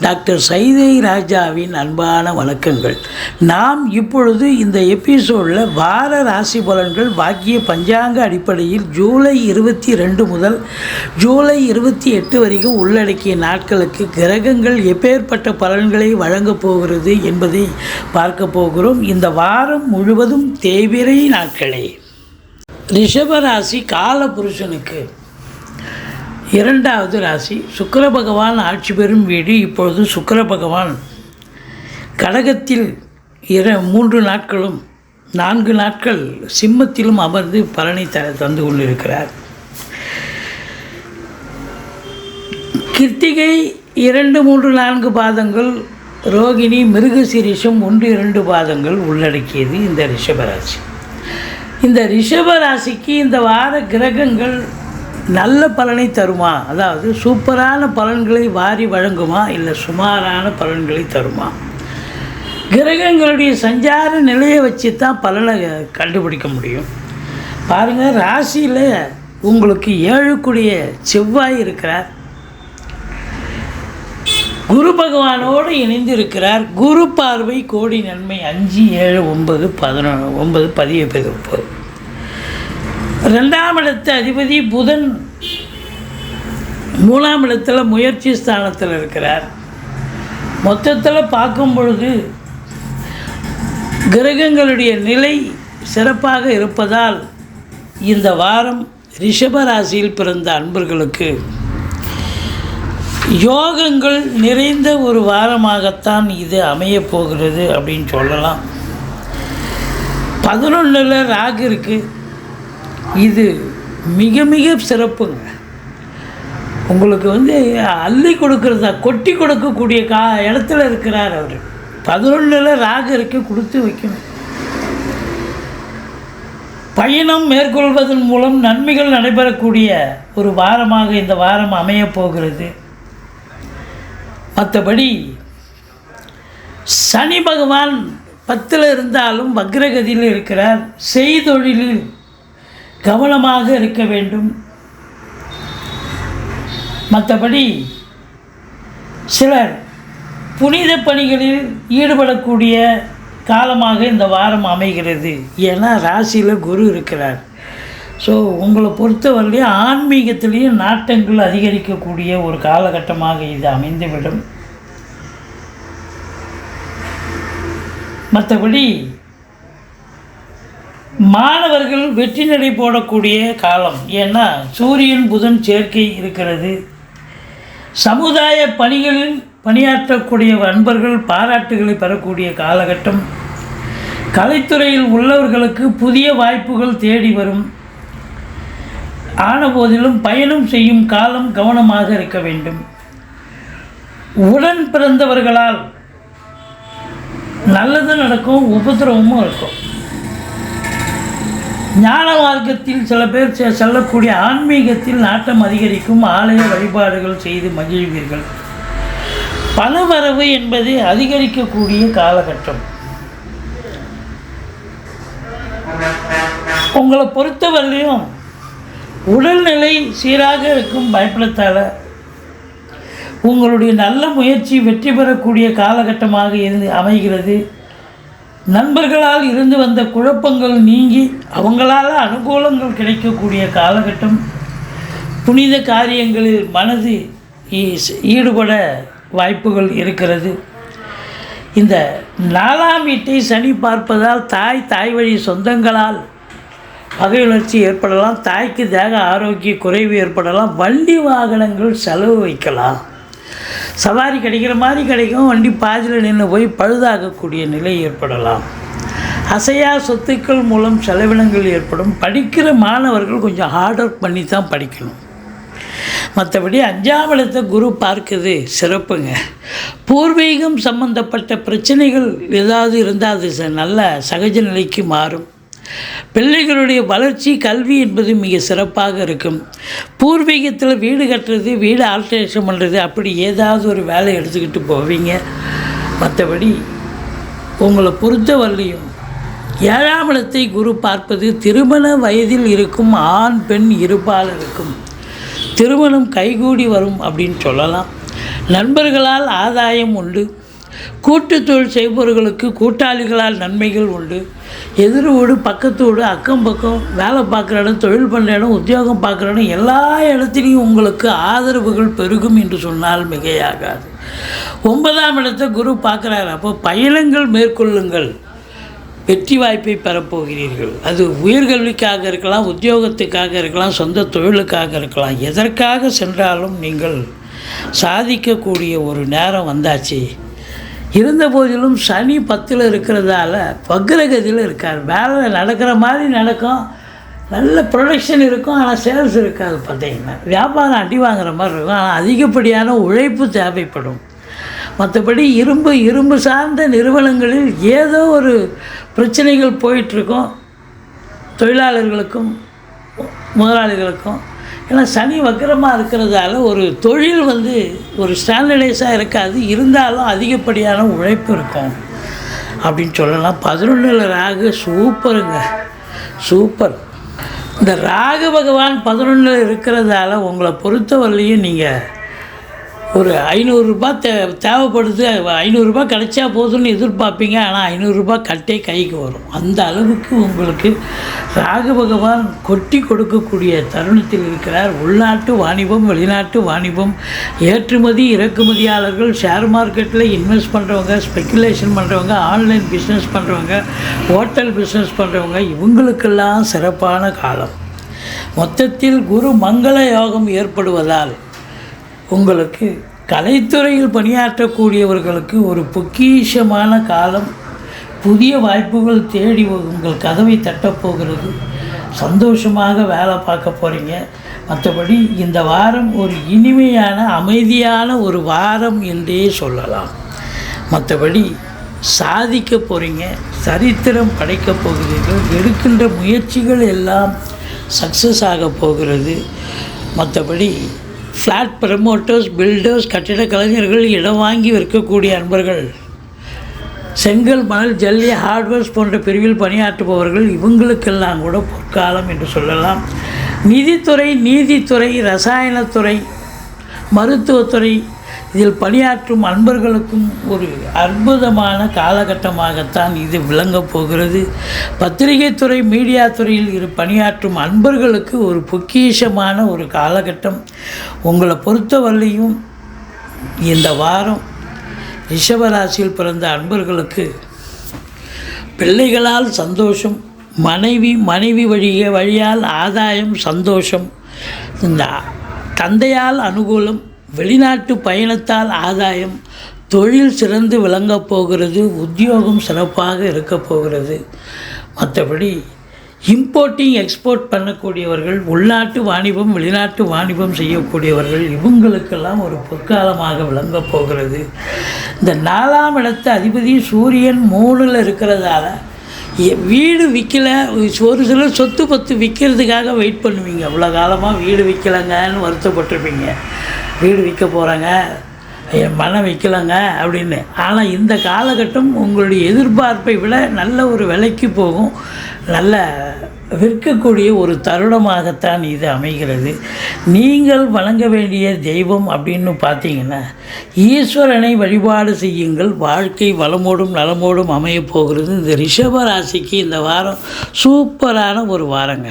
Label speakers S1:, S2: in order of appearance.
S1: Doctor Saidai ராஜாவின் அன்பான வணக்கங்கள். நாம் இப்பொழுது இந்த எபிசோடில் வார ராசி பலன்கள் வாக்கிய பஞ்சாங்க அடிப்படையில் ஜூலை இருபத்தி ரெண்டு முதல் ஜூலை இருபத்தி எட்டு வரைக்கும் உள்ளடக்கிய நாட்களுக்கு கிரகங்கள் எப்பேற்பட்ட பலன்களை வழங்கப் போகிறது என்பதை பார்க்க போகிறோம். இந்த வாரம் முழுவதும் தேவிரை நாட்களே. ரிஷபராசி காலபுருஷனுக்கு இரண்டாவது ராசி சுக்கர பகவான் ஆட்சி பெறும் வீடு இப்பொழுது சுக்கர பகவான். கடகத்தில் இர மூன்று நாட்களும் நான்கு நாட்கள் சிம்மத்திலும் அமர்ந்து பலனை த தந்து கொண்டிருக்கிறார். கிருத்திகை இரண்டு மூன்று நான்கு பாதங்கள் ரோகிணி மிருகசிரிஷம் ஒன்று இரண்டு பாதங்கள் உள்ளடக்கியது இந்த ரிஷபராசி இந்த ரிஷபராசிக்கு இந்த வார கிரகங்கள் நல்ல பலனை தருமா? அதாவது சூப்பரான பலன்களை வாரி வழங்குமா? இல்லை சுமாரான பலன்களை தருமா? கிரகங்களுடைய சஞ்சார நிலையை வச்சு தான் பலனை கண்டுபிடிக்க முடியும். பாருங்கள் ராசியில் உங்களுக்கு ஏழுக்குடிய செவ்வாய் இருக்கிறார். குரு பகவானோடு இணைந்து இருக்கிறார். குரு பார்வை கோடி நன்மை அஞ்சு ஏழு ஒன்பது பதினொன்று ஒன்பது பதிவு பதிவு ரெண்டாம் இடத்து அதிபதி புதன் மூணாம் இடத்துல முயற்சி ஸ்தானத்தில் இருக்கிறார். மொத்தத்தில் பார்க்கும் பொழுது கிரகங்களுடைய நிலை சிறப்பாக இருப்பதால் இந்த வாரம் ரிஷப ராசியில் பிறந்த அன்பர்களுக்கு யோகங்கள் நிறைந்த ஒரு வாரமாகத்தான் இது அமையப் போகிறது அப்படின்னு சொல்லலாம். பதினொன்றில் ராகு இருக்குது இது மிக மிக சிறப்புங்க. உங்களுக்கு வந்து அள்ளி கொடுக்குறதா கொட்டி கொடுக்கக்கூடிய கா இடத்துல இருக்கிறார் அவர். பதினொன்றில் ராகு இருக்கு கொடுத்து வைக்கணும். பயணம் மேற்கொள்வதன் மூலம் நன்மைகள் நடைபெறக்கூடிய ஒரு வாரமாக இந்த வாரம் அமையப் போகிறது. மற்றபடி சனி பகவான் பத்தில் இருந்தாலும் வக்ரகதியில் இருக்கிறார் செய்தொழிலில் கவனமாக இருக்க வேண்டும். மற்றபடி சிலர் புனித பணிகளில் ஈடுபடக்கூடிய காலமாக இந்த வாரம் அமைகிறது. ஏன்னா ராசியில் குரு இருக்கிறார். ஸோ உங்களை பொறுத்தவரையிலையும் ஆன்மீகத்திலையும் நாட்டங்கள் அதிகரிக்கக்கூடிய ஒரு காலகட்டமாக இது அமைந்துவிடும். மற்றபடி வெற்றி நடை போடக்கூடிய காலம். ஏன்னா சூரியன் புதன் சேர்க்கை இருக்கிறது. சமுதாய பணிகளில் பணியாற்றக்கூடிய அன்பர்கள் பாராட்டுகளை பெறக்கூடிய காலகட்டம். கலைத்துறையில் உள்ளவர்களுக்கு புதிய வாய்ப்புகள் தேடி வரும். ஆன போதிலும் பயணம் செய்யும் காலம் கவனமாக இருக்க வேண்டும். உடன் பிறந்தவர்களால் நல்லது நடக்கும் உபதிரவமும் இருக்கும். ஞான மார்க்கத்தில் சில பேர் செ- செல்லக்கூடிய ஆன்மீகத்தில் நாட்டம் அதிகரிக்கும் ஆலய வழிபாடுகள் செய்து மகிழ்வீர்கள். பணவரவு என்பது அதிகரிக்கக்கூடிய காலகட்டம். உங்களை பொறுத்தவரையிலையும் உடல்நிலை சீராக இருக்கும் பயப்படத்தால் உங்களுடைய நல்ல முயற்சி வெற்றி பெறக்கூடிய காலகட்டமாக இருந்து அமைகிறது. நண்பர்களால் இருந்து வந்த குழப்பங்கள் நீங்கி அவங்களால் அனுகூலங்கள் கிடைக்கக்கூடிய காலகட்டம். புனித காரியங்களில் மனது ஈ- ஈடுபட வாய்ப்புகள் இருக்கிறது. இந்த நாலாம் வீட்டை சனி பார்ப்பதால் தாய் தாய் வழி சொந்தங்களால் பகையுணர்ச்சி ஏற்படலாம். தாய்க்கு தேக ஆரோக்கிய குறைவு ஏற்படலாம். வண்டி வாகனங்கள் செலவு வைக்கலாம். சவாரி கிடைக்கிற மாதிரி கிடைக்கும் வண்டி பாதியில் நின்று போய் பழுதாகக்கூடிய நிலை ஏற்படலாம். அசையா சொத்துக்கள் மூலம் செலவினங்கள் ஏற்படும். படிக்கிற மாணவர்கள் கொஞ்சம் ஹார்ட் ஒர்க் பண்ணி தான் படிக்கணும். மற்றபடி அஞ்சாம் இடத்தை குரு பார்க்குது சிறப்புங்க. பூர்வீகம் சம்பந்தப்பட்ட பிரச்சனைகள் ஏதாவது இருந்தால் அது ச- நல்ல சகஜ நிலைக்கு மாறும். பிள்ளைகளுடைய வளர்ச்சி கல்வி என்பது மிக சிறப்பாக இருக்கும். பூர்வீகத்தில் வீடு கட்டுறது வீடு ஆல்ட்ரேஷன் பண்ணுறது அப்படி ஏதாவது ஒரு வேலை எடுத்துக்கிட்டு போவீங்க. மற்றபடி உங்களை பொறுத்தவரையிலையும் ஏழாம் இடத்தை குரு பார்ப்பது திருமண வயதில் இருக்கும் ஆண் பெண் இருப்பால் இருக்கும். திருமணம் கைகூடி வரும் அப்படின்னு சொல்லலாம். நண்பர்களால் ஆதாயம் உண்டு. கூட்டு தொழில் செய்பவர்களுக்கு கூட்டாளிகளால் நன்மைகள் உண்டு. எதிர் வீடு பக்கத்து வீடு அக்கம் பக்கம் வேலை பார்க்குற இடம் தொழில் பண்ணுற இடம் உத்தியோகம் பார்க்குற இடம் எல்லா இடத்துலையும் உங்களுக்கு ஆதரவுகள் பெருகும் என்று சொன்னால் மிகையாகாது. ஒன்பதாம் இடத்தை குரு பார்க்குறாரு. அப்போ பயணங்கள் மேற்கொள்ளுங்கள். வெற்றி வாய்ப்பை பெறப்போகிறீர்கள் அது உயர்கல்விக்காக இருக்கலாம் உத்தியோகத்துக்காக இருக்கலாம் சொந்த தொழிலுக்காக இருக்கலாம். எதற்காக சென்றாலும் நீங்கள் சாதிக்கக்கூடிய ஒரு நேரம் வந்தாச்சு. இருந்த போதிலும் சனி பத்தில் இருக்கிறதால வக்ரகதியில் இருக்கார். வேலை நடக்கிற மாதிரி நடக்கும். நல்ல ப்ரொடக்ஷன் இருக்கும் ஆனால் சேல்ஸ் இருக்காது பார்த்தீங்கன்னா. வியாபாரம் அடி வாங்குற மாதிரி இருக்கும் ஆனால் அதிகப்படியான உழைப்பு தேவைப்படும். மற்றபடி இரும்பு இரும்பு சார்ந்த நிறுவனங்களில் ஏதோ ஒரு பிரச்சனைகள் போயிட்டுருக்கும் தொழிலாளர்களுக்கும் முதலாளிகளுக்கும். ஏன்னா சனி வக்கரமாக இருக்கிறதால ஒரு தொழில் வந்து ஒரு ஸ்டாண்டர்டைஸாக இருக்காது. இருந்தாலும் அதிகப்படியான உழைப்பு இருக்கும் அப்படின்னு சொல்லலாம். பதினொன்றில் ராகு சூப்பருங்க. சூப்பர். இந்த ராகு பகவான் பதினொன்றில் இருக்கிறதால உங்களை பொறுத்தவரையிலையும் நீங்கள் ஒரு ஐநூறுரூபா தே தேவைப்படுது ஐநூறுரூபா கிடைச்சா போதும்னு எதிர்பார்ப்பீங்க ஆனால் ஐநூறுரூபா கட்டே கைக்கு வரும். அந்த அளவுக்கு உங்களுக்கு ராகு பகவான் கொட்டி கொடுக்கக்கூடிய தருணத்தில் இருக்கிறார். உள்நாட்டு வாணிபம் வெளிநாட்டு வாணிபம் ஏற்றுமதி இறக்குமதியாளர்கள் ஷேர் மார்க்கெட்டில் இன்வெஸ்ட் பண்ணுறவங்க ஸ்பெக்குலேஷன் பண்ணுறவங்க ஆன்லைன் பிஸ்னஸ் பண்ணுறவங்க ஹோட்டல் பிஸ்னஸ் பண்ணுறவங்க இவங்களுக்கெல்லாம் சிறப்பான காலம். மொத்தத்தில் குரு மங்கள யோகம் ஏற்படுவதால் உங்களுக்கு கலைத்துறையில் பணியாற்றக்கூடியவர்களுக்கு ஒரு பொக்கிஷமான காலம் புதிய வாய்ப்புகள் தேடி உங்கள் கதவை தட்டப்போகிறது சந்தோஷமாக வேலை பார்க்க போகிறீங்க மற்றபடி இந்த வாரம் ஒரு இனிமையான அமைதியான ஒரு வாரம் என்றே சொல்லலாம். மற்றபடி சாதிக்க போகிறீங்க சரித்திரம் படைக்க போகிறீர்கள் எடுக்கின்ற முயற்சிகள் எல்லாம் சக்ஸஸ் ஆக போகிறது. மற்றபடி ஃப்ளாட் ப்ரமோட்டர்ஸ் பில்டர்ஸ் கட்டிட கலைஞர்கள் இடம் வாங்கி விற்கக்கூடிய அன்பர்கள். செங்கல் மணல் ஜல்லி ஹார்ட்வேர்ஸ் போன்ற பிரிவில் பணியாற்றுபவர்கள் இவங்களுக்கெல்லாம் கூட பொற்காலம் என்று சொல்லலாம். நிதித்துறை நீதித்துறை ரசாயனத்துறை மருத்துவத்துறை இதில் பணியாற்றும் அன்பர்களுக்கும் ஒரு அற்புதமான காலகட்டமாகத்தான் இது விளங்கப் போகிறது. பத்திரிகைத்துறை மீடியா துறையில் இரு பணியாற்றும் அன்பர்களுக்கு ஒரு பொக்கிஷமான ஒரு காலகட்டம். உங்களை பொறுத்தவரையிலையும் இந்த வாரம் ரிஷபராசியில் பிறந்த அன்பர்களுக்கு பிள்ளைகளால் சந்தோஷம் மனைவி மனைவி வழிய வழியால் ஆதாயம் சந்தோஷம் இந்த தந்தையால் அனுகூலம் வெளிநாட்டு பயணத்தால் ஆதாயம் தொழில் சிறந்து விளங்கப் போகிறது உத்தியோகம் சிறப்பாக இருக்கப் போகிறது. மற்றபடி இம்போர்ட்டிங் எக்ஸ்போர்ட் பண்ணக்கூடியவர்கள் உள்நாட்டு வாணிபம் வெளிநாட்டு வாணிபம் செய்யக்கூடியவர்கள் இவங்களுக்கெல்லாம் ஒரு பொற்காலமாக விளங்கப் போகிறது. இந்த நாலாம் இடத்து அதிபதி சூரியன் மூணில் இருக்கிறதால வீடு விற்கல ஒரு சிலர் சொத்து பத்து விற்கிறதுக்காக வெயிட் பண்ணுவீங்க. அவ்வளோ காலமாக வீடு விற்கலைங்கன்னு வருத்தப்பட்டிருப்பீங்க. வீடு விற்க போகிறாங்க என் மனம் விற்கலைங்க அப்படின்னு. ஆனால் இந்த காலகட்டம் உங்களுடைய எதிர்பார்ப்பை விட நல்ல ஒரு விலைக்கு போகும். நல்ல விற்கக்கூடிய ஒரு தருணமாகத்தான் இது அமைகிறது. நீங்கள் வழங்க வேண்டிய தெய்வம் அப்படின்னு பார்த்தீங்கன்னா ஈஸ்வரனை வழிபாடு செய்யுங்கள். வாழ்க்கை வளமோடும் நலமோடும் அமையப் போகிறது. இந்த ரிஷப ராசிக்கு இந்த வாரம் சூப்பரான ஒரு வாரங்க.